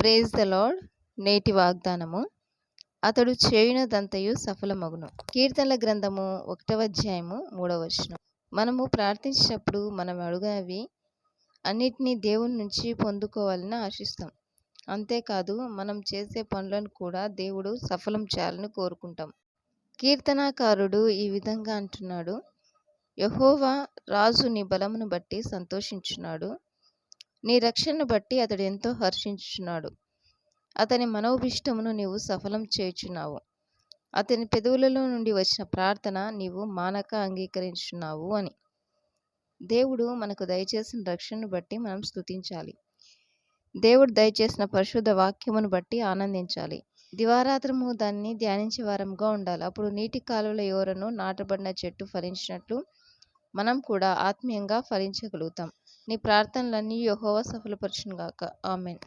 Praise the lord నేటి వాగ్దానము. అతడు చేయునదంతయు సఫలమగును. కీర్తనల గ్రంథము ఒకటవ అధ్యాయము మూడవ వచనం. మనము ప్రార్థించినప్పుడు మనం అడుగవి అన్నిటినీ దేవుని నుంచి పొందుకోవాలని ఆశిస్తాం. అంతేకాదు మనం చేసే పనులను కూడా దేవుడు సఫలం చేయాలని కోరుకుంటాం. కీర్తనాకారుడు ఈ విధంగా అంటున్నాడు. యహోవా రాజు నీ బలమును బట్టి సంతోషించున్నాడు. నీ రక్షణను బట్టి అతడు ఎంతో హర్షించుచున్నాడు. అతని మనోభిష్టమును నీవు సఫలం చేయుచున్నావు. అతని పెదవులలో నుండి వచ్చిన ప్రార్థన నీవు మానక అంగీకరించున్నావు అని. దేవుడు మనకు దయచేసిన రక్షణను బట్టి మనం స్తుతించాలి. దేవుడు దయచేసిన పరిశుద్ధ వాక్యమును బట్టి ఆనందించాలి. దివారాత్రము దాన్ని ధ్యానించే వారంగా ఉండాలి. అప్పుడు నీటి కాలువల ఎవరను నాటబడిన చెట్టు ఫలించినట్లు మనం కూడా ఆత్మీయంగా ఫలించగలుగుతాం. నీ ప్రార్థనలన్నీ యెహోవా సఫలపరచునుగాక. ఆమెన్.